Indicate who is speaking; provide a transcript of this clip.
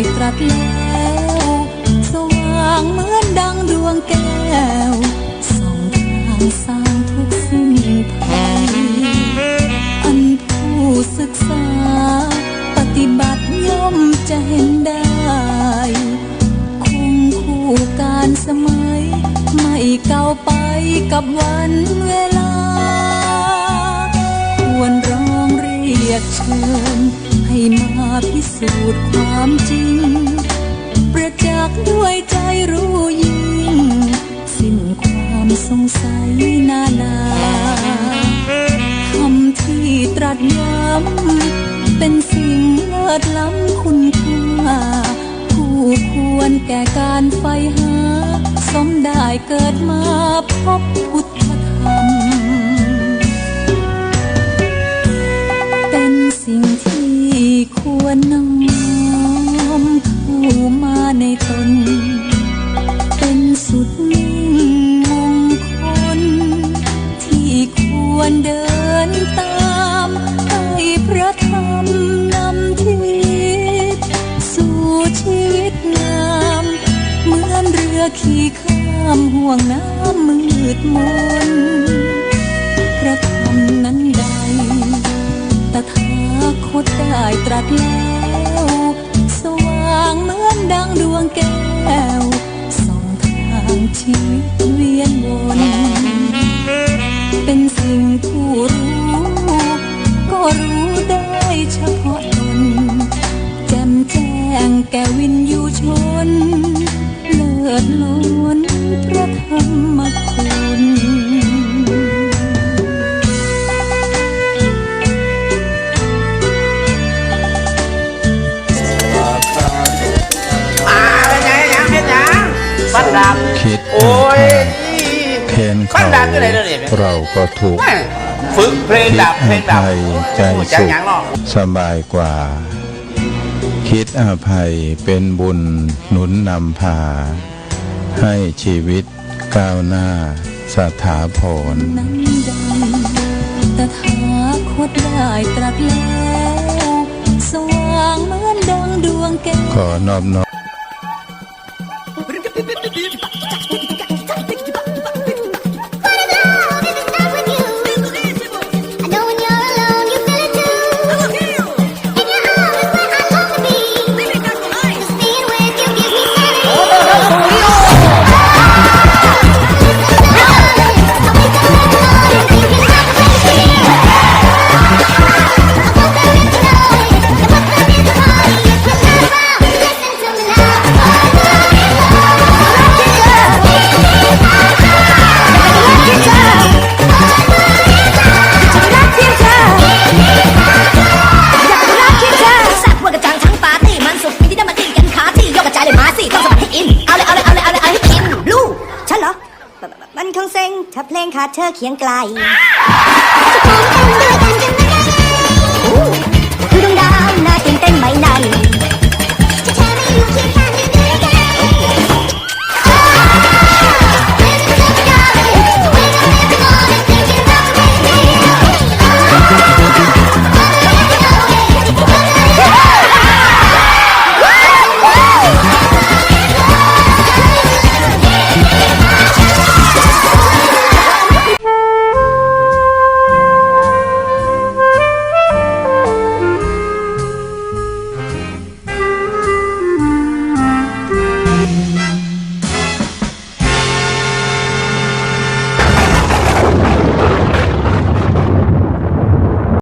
Speaker 1: ดแล้ว สว่างเหมือนดังดวงแก้วส่องทางสร้างทุกสิ่งภัยอันผู้ศึกษา ปฏิบัติย่อมจะเห็นได้ คงคู่การสมัย ไม่เก่าไปกับวันเวลา ควรร้องเรียกเชิญ ให้มาพิสูจน์ความจริง ประจักษ์ด้วยใจรู้ยิ่ง สิ้นความสงสัยนานาคำที่ตรัสย้ำเป็นสิ่งเลิศล้ำคุณค่าผู้ควรแก่การไฟหา สมได้เกิดมาพบพุ สุดมิ่งมงคลที่ควรเดินตามให้พระธรรมนำทิศสู่ชีวิตงามเหมือนเรือขี่ข้ามห่วงน้ำมืดมนพระธรรมนั้นใดตถาคตได้ตรัสแล้ว สว่างเหมือนดังดวงแก้ว ชีวิตเวียนวนเป็นสิ่งผู้รู้ ก็รู้ได้เฉพาะตนจ่มแจ้งแก่วินยูชน เลิศล้นพระธรรมคุณ
Speaker 2: อ่าเป็นไงยังเป็นยังฟันดาบ
Speaker 3: คิด
Speaker 2: โอ้ย
Speaker 3: เค้นเขา
Speaker 2: เรา
Speaker 3: ก็ถูก
Speaker 2: ฝึกเพลง
Speaker 3: ด
Speaker 2: ดาบเพลงดาบ
Speaker 3: ใจสุขสบายกว่า คิดอภัยเป็นบุญหนุนนำพา ให้ชีวิตก้าวหน้าสถาผล
Speaker 1: นั้นใดตถาคตได้ตรัสแล้ว สว่างเหมือนดังดวงแก้ว
Speaker 3: ขอนอบน้อม
Speaker 4: คงเซ็งถ้าเพลงขาดเธอเคียงไกล